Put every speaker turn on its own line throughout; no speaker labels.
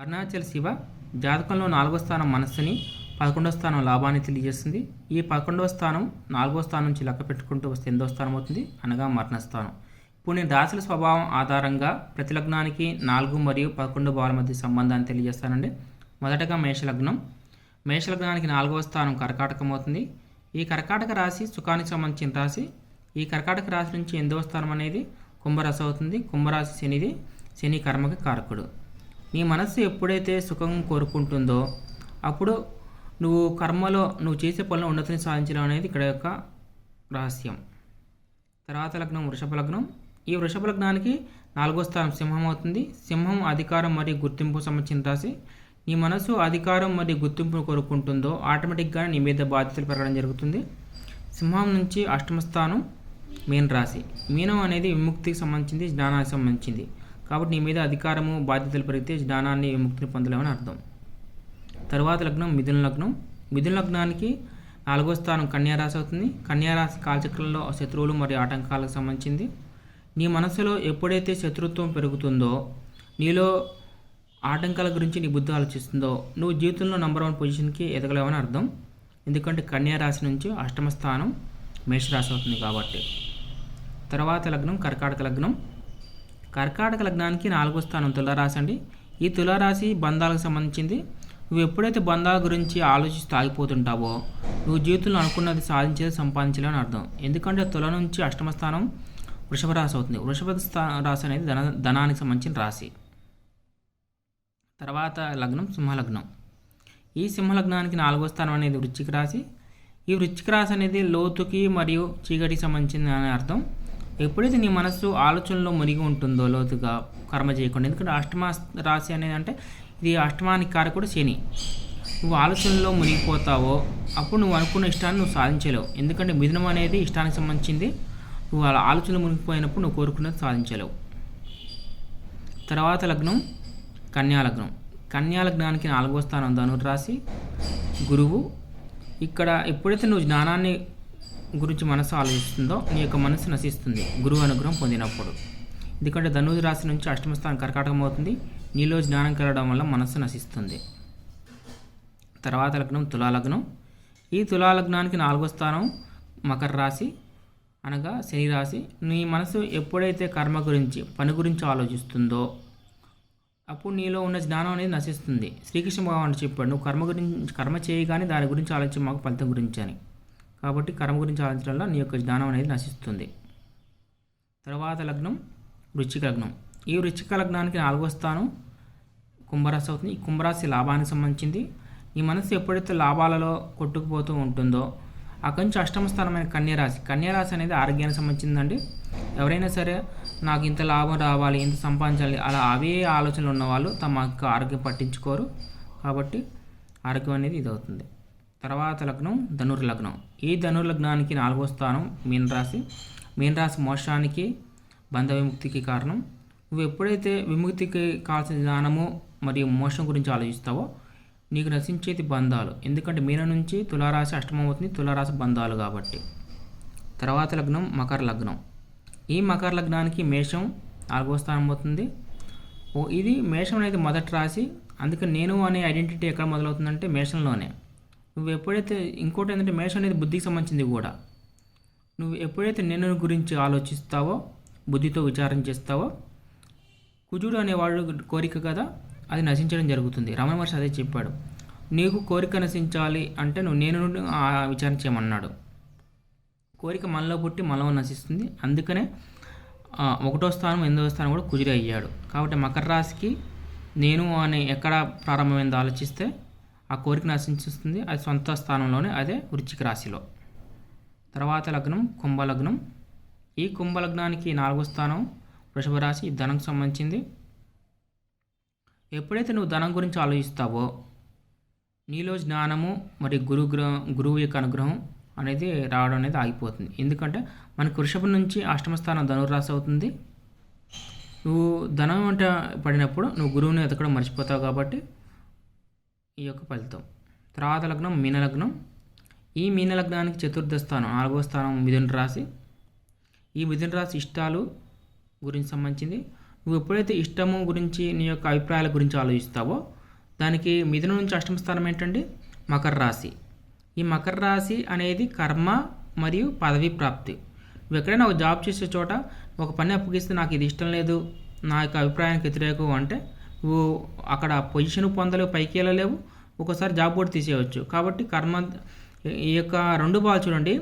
అరుణాచల్ శివ జాతకంలో నాలుగో స్థానం మనస్సుని పదకొండో స్థానం లాభాన్ని తెలియజేస్తుంది. ఈ పదకొండవ స్థానం నాలుగో స్థానం నుంచి లెక్క పెట్టుకుంటూ వస్తే ఎందో స్థానం అవుతుంది అనగా మరణ స్థానం ఇప్పుడు నేను రాశుల స్వభావం ఆధారంగా ప్రతి లగ్నానికి నాలుగు మరియు పదకొండు భావాల మధ్య సంబంధాన్ని తెలియజేస్తానండి. మొదటగా మేషలగ్నం. మేషలగ్నానికి నాలుగవ స్థానం కర్కాటకం అవుతుంది. ఈ కర్కాటక రాశి సుఖానికి సంబంధించిన రాశి. ఈ కర్కాటక రాశి నుంచి ఎనిమిదవ స్థానం అనేది కుంభరాశి అవుతుంది. కుంభరాశి శనిది. శని కర్మకి కారకుడు. నీ మనస్సు ఎప్పుడైతే సుఖం కోరుకుంటుందో అప్పుడు నువ్వు కర్మలో నువ్వు చేసే పనులు ఉన్నతిని సాధించడం అనేది ఇక్కడ యొక్క రహస్యం. తర్వాత లగ్నం వృషభ లగ్నం. ఈ వృషభ లగ్నానికి నాలుగో స్థానం సింహం అవుతుంది. సింహం అధికారం మరియు గుర్తింపు సంబంధించిన రాశి. నీ మనసు అధికారం మరియు గుర్తింపును కోరుకుంటుందో ఆటోమేటిక్గా నీ మీద బాధ్యతలు పెరగడం జరుగుతుంది. సింహం నుంచి అష్టమ స్థానం మీన రాశి మీనం అనేది విముక్తికి సంబంధించింది జ్ఞానానికి సంబంధించింది. కాబట్టి నీ మీద అధికారము బాధ్యతలు పెరిగితే జ్ఞానాన్ని విముక్తిని పొందలేమని అర్థం. తరువాత లగ్నం మిథున లగ్నం. మిథున లగ్నానికి నాలుగో స్థానం కన్యారాశి అవుతుంది. కన్యారాశి కాలచక్రంలో శత్రువులు మరియు ఆటంకాలకు సంబంధించింది. నీ మనసులో ఎప్పుడైతే శత్రుత్వం పెరుగుతుందో నీలో ఆటంకాల గురించి నీ బుద్ధి ఆలోచిస్తుందో నువ్వు జీవితంలో నంబర్ వన్ పొజిషన్కి ఎదగలేవని అర్థం. ఎందుకంటే కన్యారాశి నుంచి అష్టమ స్థానం మేషరాశి అవుతుంది కాబట్టి. తర్వాత లగ్నం కర్కాటక లగ్నం. కర్కాటక లగ్నానికి నాలుగో స్థానం తులారాశి అండి. ఈ తులారాశి బంధాలకు సంబంధించింది. నువ్వు ఎప్పుడైతే బంధాల గురించి ఆలోచిస్తూ ఆగిపోతుంటావో నువ్వు జీవితంలో అనుకున్నది సాధించేది సంపాదించాలని అర్థం. ఎందుకంటే తుల నుంచి అష్టమ స్థానం వృషభ రాశి అవుతుంది. వృషభ స్థా రాశి అనేది ధన ధనానికి సంబంధించిన రాశి. తర్వాత లగ్నం సింహలగ్నం. ఈ సింహలగ్నానికి నాలుగో స్థానం అనేది వృచ్చిక రాశి. ఈ వృచ్చిక రాశి అనేది లోతుకి మరియు చీకటికి సంబంధించింది అనే అర్థం. ఎప్పుడైతే నీ మనస్సు ఆలోచనలో మునిగి ఉంటుందో లోతుగా కర్మ చేయకుండా ఎందుకంటే అష్టమ రాశి అనేది అంటే ఇది అష్టమానికి కారకుడు శని. నువ్వు ఆలోచనలో మునిగిపోతావో అప్పుడు నువ్వు అనుకున్న ఇష్టాన్ని నువ్వు సాధించలేవు. ఎందుకంటే మిథునం అనేది ఇష్టానికి సంబంధించింది. నువ్వు అలా ఆలోచనలు మునిగిపోయినప్పుడు నువ్వు కోరుకున్నది సాధించలేవు. తర్వాత లగ్నం కన్యాలగ్నం కన్యాలగ్నానికి నాలుగో స్థానం ధనుర్రాశి గురువు. ఇక్కడ ఎప్పుడైతే నువ్వు జ్ఞానాన్ని గురించి మనసు ఆలోచిస్తుందో నీ యొక్క మనసు నశిస్తుంది. గురువు అనుగ్రహం పొందినప్పుడు. ఎందుకంటే ధనుసు రాశి నుంచి అష్టమ స్థానం కర్కాటకం అవుతుంది. నీలో జ్ఞానం కలగడం వల్ల మనస్సు నశిస్తుంది. తర్వాత లగ్నం తులాలగ్నం ఈ తులాలగ్నానికి నాలుగో స్థానం మకర రాశి అనగా శని రాశి. నీ మనసు ఎప్పుడైతే కర్మ గురించి పని గురించి ఆలోచిస్తుందో అప్పుడు నీలో ఉన్న జ్ఞానం అనేది నశిస్తుంది. శ్రీకృష్ణ భగవాన్ చెప్పాడు నువ్వు కర్మ గురించి కర్మ చేయగానే దాని గురించి ఆలోచించి మాకు ఫలితం గురించి అని. కాబట్టి కర్మ గురించి ఆలోచించడం వల్ల నీ యొక్క జ్ఞానం అనేది నశిస్తుంది. తర్వాత లగ్నం వృచ్చిక లగ్నం. ఈ వృచ్చిక లగ్నానికి నాలుగో స్థానం కుంభరాశి అవుతుంది. ఈ కుంభరాశి లాభానికి సంబంధించింది. ఈ మనసు ఎప్పుడైతే లాభాలలో కొట్టుకుపోతూ ఉంటుందో అక్కడి నుంచి అష్టమ స్థానమైన కన్యరాశి. కన్యరాశి అనేది ఆరోగ్యానికి సంబంధించిందండి. ఎవరైనా సరే నాకు ఇంత లాభం రావాలి ఇంత సంపాదించాలి అలా అవే ఆలోచనలు ఉన్నవాళ్ళు తమ ఆరోగ్యం పట్టించుకోరు. కాబట్టి ఆరోగ్యం అనేది ఇది అవుతుంది తర్వాత లగ్నం ధనుర్లగ్నం ఈ ధనుర్లగ్నానికి నాలుగో స్థానం మీన రాశి మీన రాశి మోక్షానికి బంధ విముక్తికి కారణం. నువ్వు ఎప్పుడైతే విముక్తికి కావాల్సిన జ్ఞానము మరియు మోక్షం గురించి ఆలోచిస్తావో నీకు నశించేది బంధాలు. ఎందుకంటే మీన నుంచి తులారాశి అష్టమం అవుతుంది తులారాశి బంధాలు కాబట్టి. తర్వాత లగ్నం మకర లగ్నం. ఈ మకర లగ్నానికి మేషం నాలుగో స్థానం అవుతుంది. ఓ ఇది మేషం అనేది మొదటి రాశి. అందుకని నేను అనే ఐడెంటిటీ ఎక్కడ మొదలవుతుందంటే మేషంలోనే. నువ్వు ఎప్పుడైతే ఇంకోటి ఏంటంటే మేషం అనేది బుద్ధికి సంబంధించింది కూడా. నువ్వు ఎప్పుడైతే నేను గురించి ఆలోచిస్తావో బుద్ధితో విచారం చేస్తావో కుజుడు అనేవాడు కోరిక కదా అది నశించడం జరుగుతుంది. రమణ మహర్షి అదే చెప్పాడు. నీకు కోరిక నశించాలి అంటే నువ్వు నేను విచారణ చేయమన్నాడు. కోరిక మనలో పుట్టి మనలో నశిస్తుంది. అందుకనే ఒకటో స్థానం ఎనిమిదో స్థానం కూడా కుజుడే అయ్యాడు. కాబట్టి మకర రాశికి నేను అనే ఎక్కడ ప్రారంభమైందో ఆలోచిస్తే ఆ కోరిక నశించుస్తుంది. అది సొంత స్థానంలోనే అదే వృచ్చిక రాశిలో. తర్వాత లగ్నం కుంభలగ్నం. ఈ కుంభలగ్నానికి నాలుగో స్థానం వృషభ రాశి ధనంకు సంబంధించింది. ఎప్పుడైతే నువ్వు ధనం గురించి ఆలోచిస్తావో నీలో జ్ఞానము మరియు గురు గ్రహం గురువు యొక్క అనుగ్రహం అనేది రావడం అనేది ఆగిపోతుంది. ఎందుకంటే మనకు వృషభం నుంచి అష్టమ స్థానం ధనుర్రాశి అవుతుంది. నువ్వు ధనం వెంట పడినప్పుడు నువ్వు గురువుని ఎతకడం మర్చిపోతావు కాబట్టి ఈ యొక్క ఫలితం. తర్వాత లగ్నం మీనలగ్నం ఈ మీన లగ్నానికి చతుర్థ స్థానం నాలుగో స్థానం మిథున రాశి. ఈ మిథున రాశి ఇష్టాలు గురించి సంబంధించింది. నువ్వు ఎప్పుడైతే ఇష్టము గురించి నీ యొక్క అభిప్రాయాల గురించి ఆలోచిస్తావో దానికి మిథునం నుంచి అష్టమ స్థానం ఏంటంటే మకర రాశి. ఈ మకర రాశి అనేది కర్మ మరియు పదవి ప్రాప్తి. నువ్వు ఎక్కడైనా ఒక జాబ్ చేసే చోట ఒక పని అప్పగిస్తే నాకు ఇది ఇష్టం లేదు నా యొక్క అభిప్రాయానికి వ్యతిరేకం అంటే అక్కడ పొజిషన్ పొందలేవు పైకి వెళ్ళలేవు ఒకసారి జాబ్ కూడా తీసేయవచ్చు. కాబట్టి కర్మ ఈ యొక్క రెండు బాగా చూడండి.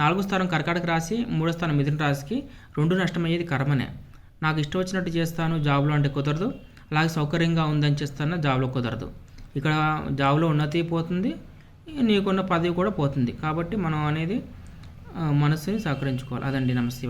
నాలుగో స్థానం కర్కాటక రాశి మూడో స్థానం మిథున రాశికి రెండు నష్టమయ్యేది కర్మనే. నాకు ఇష్టం వచ్చినట్టు చేస్తాను జాబ్లో అంటే కుదరదు. అలాగే సౌకర్యంగా ఉందని చేస్తాను జాబ్లో కుదరదు. ఇక్కడ జాబ్లో ఉన్నతి పోతుంది నీకున్న పదవి కూడా పోతుంది. కాబట్టి మనం అనేది మనసుని మనస్సుని సహకరించుకోవాలి. అదండి నమస్తే